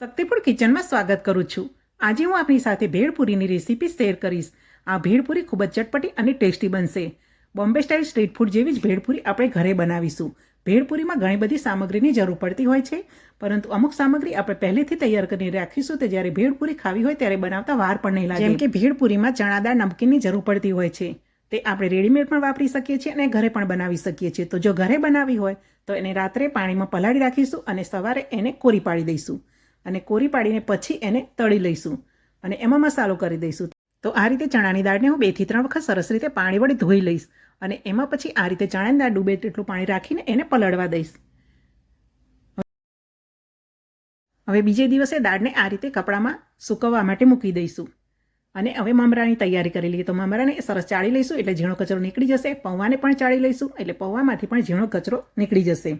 શક્તિપુર કિચનમાં સ્વાગત કરું છું. આજે હું આપણી સાથે ભેળપુરીની રેસીપી શેર કરીશ. આ ભેળપુરી ખૂબ જ ચટપટી અને ટેસ્ટી બનશે. બોમ્બે સ્ટાઇલ સ્ટ્રીટ ફૂડ જેવી જ ભેળપુરી આપણે ઘરે બનાવીશું. ભેળપુરીમાં ઘણી બધી સામગ્રીની જરૂર પડતી હોય છે, પરંતુ અમુક સામગ્રી આપણે પહેલેથી તૈયાર કરીને રાખીશું તો જ્યારે ભેળપુરી ખાવી હોય ત્યારે બનાવતા વાર પણ નહીં લાગે. જેમ કે ભેળપુરીમાં ચણાદાર નમકીનની જરૂર પડતી હોય છે. તે આપણે રેડીમેડ પણ વાપરી શકીએ છીએ અને ઘરે પણ બનાવી શકીએ છીએ. તો જો ઘરે બનાવી હોય, તો એને રાત્રે પાણીમાં પલાળી રાખીશું અને સવારે એને કોરી પાડી દઈશું. અને કોરી પાડીને પછી એને તળી લઈશું અને એમાં મસાલો કરી દઈશું. તો આ રીતે ચણાની દાળને હું બેથી ત્રણ વખત સરસ રીતે પાણી વડે ધોઈ લઈશ અને એમાં પછી આ રીતે ચણાની દાળ ડૂબે તેટલું પાણી રાખીને એને પલળવા દઈશ. હવે બીજે દિવસે દાળને આ રીતે કપડામાં સૂકવવા માટે મૂકી દઈશું. અને હવે મમરાની તૈયારી કરી લઈએ. તો મમરાને સરસ ચાળી લઈશું એટલે ઝીણો કચરો નીકળી જશે. પૌવાને પણ ચાળી લઈશું એટલે પૌવામાંથી પણ ઝીણો કચરો નીકળી જશે.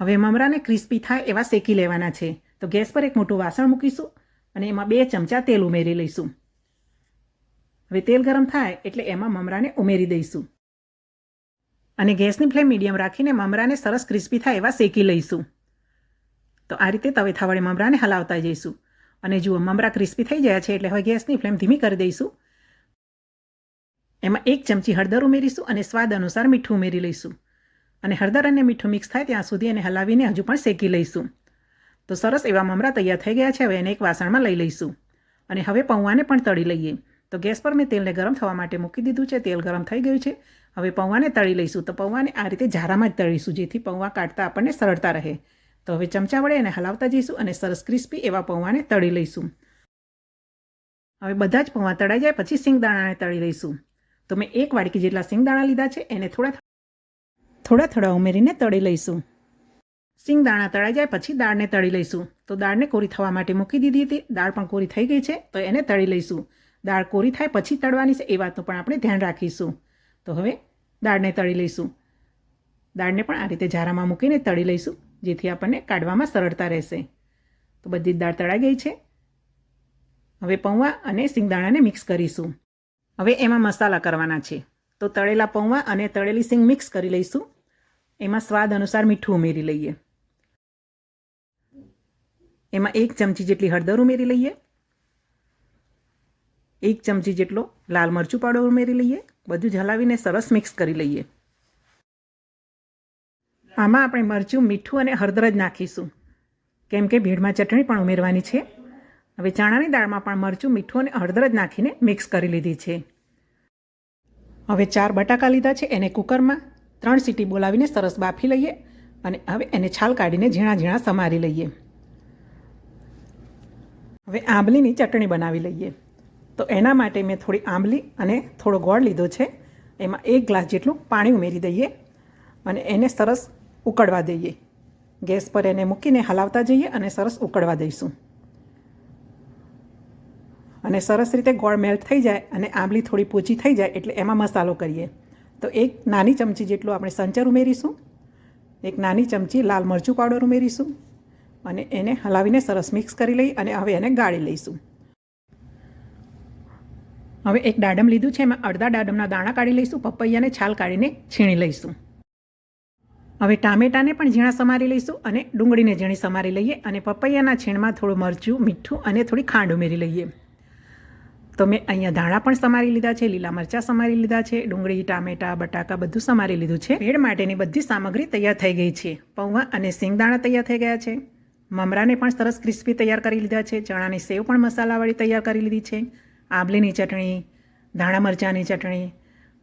હવે મમરાને ક્રિસ્પી થાય એવા શેકી લેવાના છે. તો ગેસ પર એક મોટું વાસણ મૂકીશું અને એમાં બે ચમચા તેલ ઉમેરી લઈશું. હવે તેલ ગરમ થાય એટલે એમાં મમરાને ઉમેરી દઈશું. અને ગેસની ફ્લેમ મીડિયમ રાખીને મમરાને સરસ ક્રિસ્પી થાય એવા શેકી લઈશું. તો આ રીતે તવેથા વડે મમરાને હલાવતા જઈશું. અને જુઓ, મમરા ક્રિસ્પી થઈ ગયા છે એટલે હવે ગેસની ફ્લેમ ધીમી કરી દઈશું. એમાં એક ચમચી હળદર ઉમેરીશું અને સ્વાદ અનુસાર મીઠું ઉમેરી લઈશું. અને હળદર અને મીઠું મિક્સ થાય ત્યાં સુધી એને હલાવીને હજુ પણ શેકી લઈશું. તો સરસ એવા મમરા તૈયાર થઈ ગયા છે, હવે એને એક વાસણમાં લઈ લઈશું. અને હવે પૌવાને પણ તળી લઈએ. તો ગેસ પર મેં તેલને ગરમ થવા માટે મૂકી દીધું છે, તેલ ગરમ થઈ ગયું છે. હવે પૌવાને તળી લઈશું. તો પૌવાને આ રીતે ઝારામાં જ તળીશું, જેથી પૌવા કાઢતા આપણને સરળતા રહે. તો હવે ચમચા વડે એને હલાવતા જઈશું અને સરસ ક્રિસ્પી એવા પૌવાને તળી લઈશું. હવે બધા જ પૌવા તળાઈ જાય, પછી સિંગદાણાને તળી લઈશું. તો મેં એક વાડકી જેટલા સિંગદાણા લીધા છે, એને થોડા થોડા થોડા ઉમેરીને તળી લઈશું. સિંગદાણા તળાઈ જાય, પછી દાળને તળી લઈશું. તો દાળને કોરી થવા માટે મૂકી દીધી હતી. દાળ પણ કોરી થઈ ગઈ છે, તો એને તળી લઈશું. દાળ કોરી થાય પછી તળવાની છે, એ વાતનું પણ આપણે ધ્યાન રાખીશું. તો હવે દાળને તળી લઈશું. દાળને પણ આ રીતે ઝારામાં મૂકીને તળી લઈશું, જેથી આપણને કાઢવામાં સરળતા રહેશે. તો બધી જ દાળ તળાઈ ગઈ છે. હવે પૌવા અને સિંગદાણાને મિક્સ કરીશું. હવે એમાં મસાલા કરવાના છે. તો તળેલા પૌવા અને તળેલી સિંગ મિક્સ કરી લઈશું. એમાં સ્વાદ અનુસાર મીઠું ઉમેરી લઈએ. એમાં એક ચમચી જેટલી હળદર ઉમેરી લઈએ. એક ચમચી જેટલો લાલ મરચું પાવડર ઉમેરી લઈએ. બધું જ હલાવીને સરસ મિક્સ કરી લઈએ. આમાં આપણે મરચું, મીઠું અને હળદર જ નાખીશું. કેમ કે ભીડમાં ચટણી પણ ઉમેરવાની છે. હવે ચણાની દાળમાં પણ મરચું, મીઠું અને હળદર જ નાખીને મિક્સ કરી લીધી છે. હવે ચાર બટાકા લીધા છે એને કુકરમાં. ત્રણ સીટી બોલાવીને સરસ બાફી લઈએ અને હવે એને છાલ કાઢીને ઝીણા ઝીણા સમારી લઈએ. હવે આંબલીની ચટણી બનાવી લઈએ. તો એના માટે મેં થોડી આંબલી અને થોડો ગોળ લીધો છે. એમાં એક ગ્લાસ જેટલું પાણી ઉમેરી દઈએ અને એને સરસ ઉકળવા દઈએ. ગેસ પર એને મૂકીને હલાવતા જઈએ અને સરસ ઉકળવા દઈશું. અને સરસ રીતે ગોળ મેલ્ટ થઈ જાય અને આંબલી થોડી પોચી થઈ જાય એટલે એમાં મસાલો કરીએ. તો એક નાની ચમચી જેટલું આપણે સંચર ઉમેરીશું. એક નાની ચમચી લાલ મરચું પાવડર ઉમેરીશું. અને એને હલાવીને સરસ મિક્સ કરી લઈ અને હવે એને ગાળી લઈશું. હવે એક દાડમ લીધું છે, એમાં અડધા દાડમના દાણા કાઢી લઈશું પપૈયાને છાલ કાઢીને છીણી લઈશું. હવે ટામેટાને પણ ઝીણા સમારી લઈશું અને ડુંગળીને ઝીણી સમારી લઈએ અને પપૈયાના છીણમાં થોડું મરચું, મીઠું અને થોડી ખાંડ ઉમેરી લઈએ. તો મેં અહીંયા ધાણા પણ સમારી લીધા છે, લીલા મરચાં સમારી લીધા છે, ડુંગળી, ટામેટા, બટાકા બધું સમારી લીધું છે. ભેળ માટેની બધી સામગ્રી તૈયાર થઈ ગઈ છે. પૌવા અને સિંગદાણા તૈયાર થઈ ગયા છે. મમરાને પણ સરસ ક્રિસ્પી તૈયાર કરી લીધા છે. ચણાની સેવ પણ મસાલાવાળી તૈયાર કરી લીધી છે. આંબલીની ચટણી, ધાણા મરચાંની ચટણી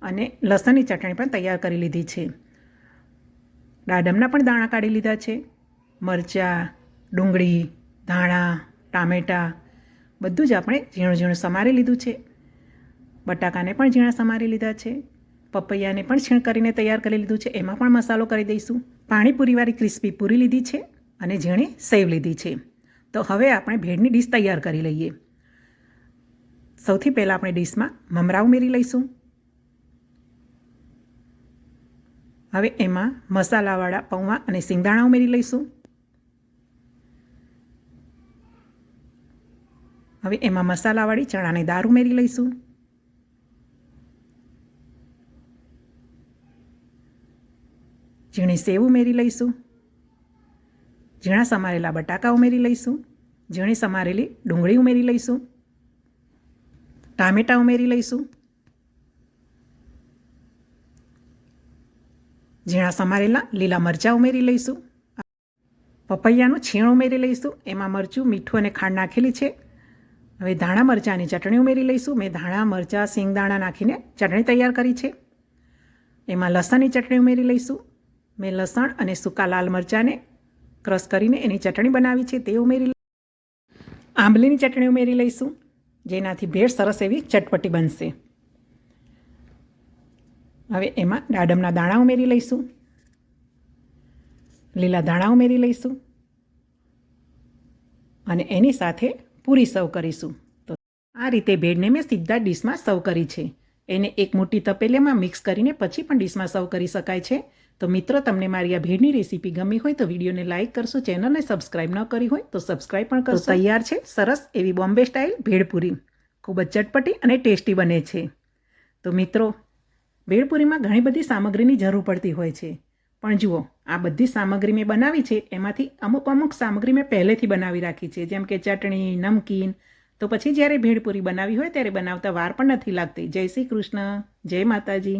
અને લસણની ચટણી પણ તૈયાર કરી લીધી છે. દાડમના પણ દાણા કાઢી લીધા છે. મરચાં, ડુંગળી, ધાણા, ટામેટાં બધું જ આપણે ઝીણું ઝીણું સમારી લીધું છે. બટાકાને પણ ઝીણા સમારી લીધા છે. પપૈયાને પણ છીણ કરીને તૈયાર કરી લીધું છે. એમાં પણ મસાલો કરી દઈશું. પાણીપુરીવાળી ક્રિસ્પી પૂરી લીધી છે. અને જેણે સેવ લીધી છે. તો હવે આપણે ભેળની ડીશ તૈયાર કરી લઈએ. સૌથી પહેલાં આપણે ડીશમાં મમરા ઉમેરી લઈશું. હવે એમાં મસાલાવાળા પૌવા અને સિંગદાણા ઉમેરી લઈશું. હવે એમાં મસાલાવાળી ચણાની દાળ ઉમેરી લઈશું. ઝીણી સેવ ઉમેરી લઈશું. ઝીણા સમારેલા બટાકા ઉમેરી લઈશું, ઝીણી સમારેલી ડુંગળી ઉમેરી લઈશું, ટામેટાં ઉમેરી લઈશું. ઝીણા સમારેલા લીલા મરચાં ઉમેરી લઈશું. પપૈયાનું છીણ ઉમેરી લઈશું, એમાં મરચું, મીઠું અને ખાંડ નાખેલી છે. હવે ધાણા મરચાંની ચટણી ઉમેરી લઈશું, મેં ધાણા, મરચાં સિંગદાણા નાખીને ચટણી તૈયાર કરી છે. એમાં લસણની ચટણી ઉમેરી લઈશું, મેં લસણ અને સૂકા લાલ મરચાંને ક્રશ કરીને એની ચટણી બનાવી છે, તે ઉમેરી આંબલીની ચટણી ઉમેરી લઈશું, જેનાથી ભેળ સરસ એવી ચટપટી બનશે. હવે એમાં દાડમના દાણા ઉમેરી લઈશું. લીલા દાણા ઉમેરી લઈશું. અને એની સાથે પૂરી સર્વ કરીશું. તો આ રીતે ભેળને મેં સીધા ડીશમાં સર્વ કરી છે. એને એક મોટી તપેલીમાં મિક્સ કરીને પછી પણ ડીશમાં સર્વ કરી શકાય છે. તો મિત્રો તમને મારી આ ભેળની રેસીપી ગમી હોય તો વિડીયોને લાઇક કરશો ચેનલને સબસ્ક્રાઇબ ન કરી હોય તો સબસ્ક્રાઇબ પણ કરશો. તૈયાર છે સરસ એવી બોમ્બે સ્ટાઇલ ભેળપુરી. ખૂબ જ ચટપટી અને ટેસ્ટી બને છે. તો મિત્રો ભેળપુરીમાં ઘણી બધી સામગ્રીની જરૂર પડતી હોય છે. પણ જુઓ આ બધી સામગ્રી મેં બનાવી છે એમાંથી અમુક અમુક સામગ્રી મેં પહેલેથી બનાવી રાખી છે જેમ કે ચટણી નમકીન. તો પછી જ્યારે ભેળપુરી બનાવી હોય ત્યારે બનાવતા વાર પણ નથી લાગતી. જય શ્રી કૃષ્ણ જય માતાજી.